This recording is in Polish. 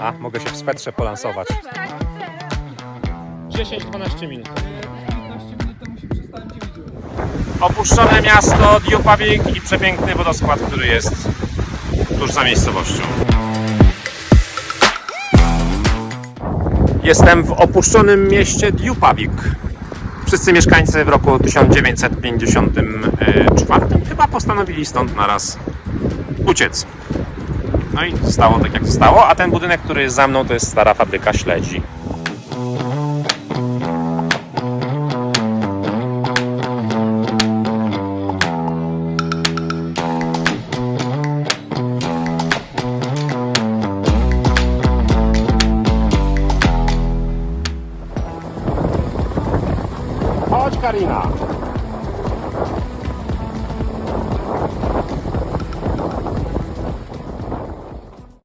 A, mogę się w swetrze polansować. 10-12 minut. 15 minut to musi przestałem cię widzieć. Opuszczone miasto Diupawik i przepiękny wodoskład, który jest tuż za miejscowością. Jestem w opuszczonym mieście Diupawik. Wszyscy mieszkańcy w roku 1954 chyba postanowili stąd naraz uciec. No i stało tak jak stało, a ten budynek, który jest za mną, to jest stara fabryka śledzi. Chodź Karina!